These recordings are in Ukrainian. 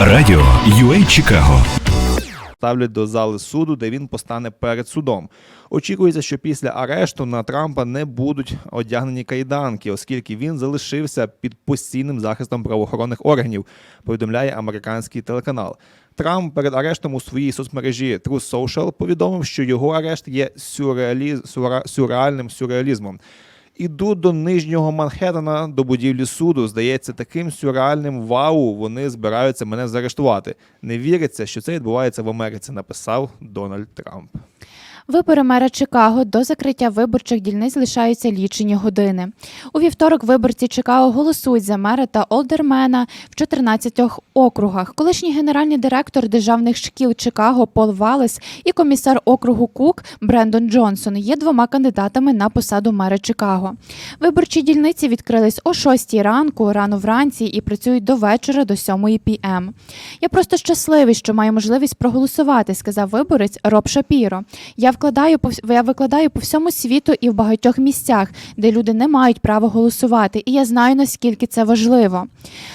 Радіо UA Чикаго. ставлять до зали суду, де він постане перед судом. Очікується, що після арешту на Трампа не будуть одягнені кайданки, оскільки він залишився під постійним захистом правоохоронних органів. Повідомляє американський телеканал. Трамп перед арештом у своїй соцмережі Truth Social повідомив, що його арешт є сюрреалі... сюра... сюрреальним сюрреалізмом. Іду до нижнього Манхеттена, до будівлі суду. Здається, таким сюрреальним вау вони збираються мене заарештувати. Не віриться, що це відбувається в Америці. Написав Дональд Трамп. Вибори мера Чикаго до закриття виборчих дільниць лишаються лічені години. У вівторок виборці Чикаго голосують за мера та олдермена в 14 округах. Колишній генеральний директор державних шкіл Чикаго Пол Валес і комісар округу Кук Брендон Джонсон є двома кандидатами на посаду мера Чикаго. Виборчі дільниці відкрились о 6 ранку, рано вранці і працюють до вечора до 7 пм. Я просто щасливий, що маю можливість проголосувати, сказав виборець Роб Шапіро. Я вкладаю по я викладаю по всьому світу і в багатьох місцях, де люди не мають права голосувати, і я знаю наскільки це важливо.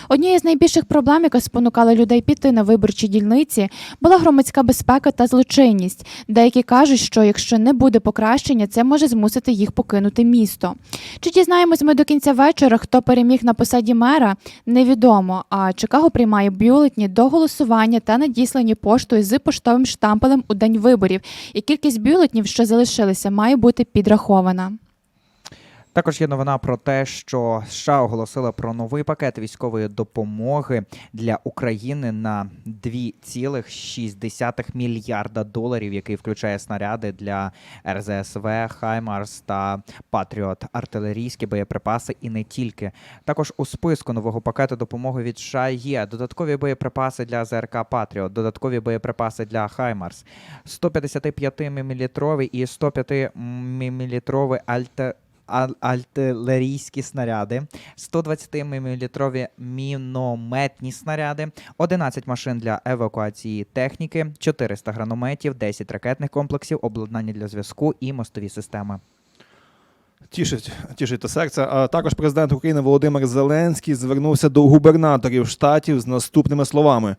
Однією з найбільших проблем, яка спонукала людей піти на виборчі дільниці, була громадська безпека та злочинність. Деякі кажуть, що якщо не буде покращення, це може змусити їх покинути місто. Чи дізнаємось ми до кінця вечора, хто переміг на посаді мера? Невідомо. А Чикаго приймає бюлетні до голосування та надіслані поштою з поштовим штампелем у день виборів. І кількість бюлетнів, що залишилися, має бути підрахована. Також є новина про те, що США оголосила про новий пакет військової допомоги для України на 2,6 мільярда доларів, який включає снаряди для РЗСВ, Хаймарс та Патріот, артилерійські боєприпаси і не тільки. Також у списку нового пакету допомоги від США є додаткові боєприпаси для ЗРК Патріот, додаткові боєприпаси для Хаймарс, 155 мм і 105 мм альте ал- артилерійські снаряди, 120 мм мінометні снаряди, 11 машин для евакуації техніки, 400 гранатометів, 10 ракетних комплексів, обладнання для зв'язку і мостові системи. Тішить, тішить та серце. А також президент України Володимир Зеленський звернувся до губернаторів штатів з наступними словами: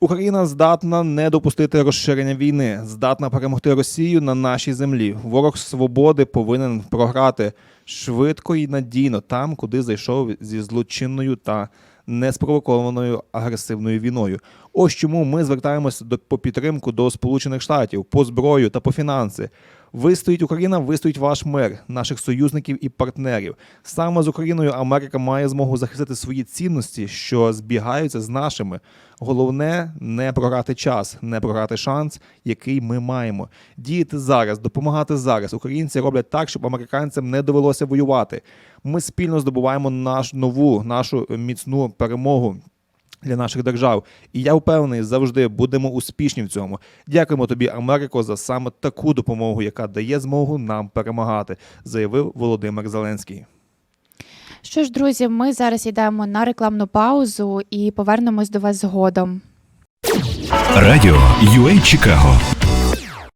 Україна здатна не допустити розширення війни, здатна перемогти Росію на нашій землі. Ворог свободи повинен програти швидко і надійно там, куди зайшов зі злочинною та неспровокованою агресивною війною. Ось чому ми звертаємося до по підтримку до Сполучених Штатів по зброю та по фінанси. Вистоїть Україна, вистоїть ваш мир, наших союзників і партнерів. Саме з Україною Америка має змогу захистити свої цінності, що збігаються з нашими. Головне не програти час, не програти шанс, який ми маємо. Діяти зараз, допомагати зараз. Українці роблять так, щоб американцям не довелося воювати. Ми спільно здобуваємо наш нову, нашу міцну перемогу. Для наших держав, і я впевнений, завжди будемо успішні в цьому. Дякуємо тобі, Америко, за саме таку допомогу, яка дає змогу нам перемагати, заявив Володимир Зеленський. Що ж, друзі, ми зараз йдемо на рекламну паузу і повернемось до вас згодом. Радіо UA Чикаго.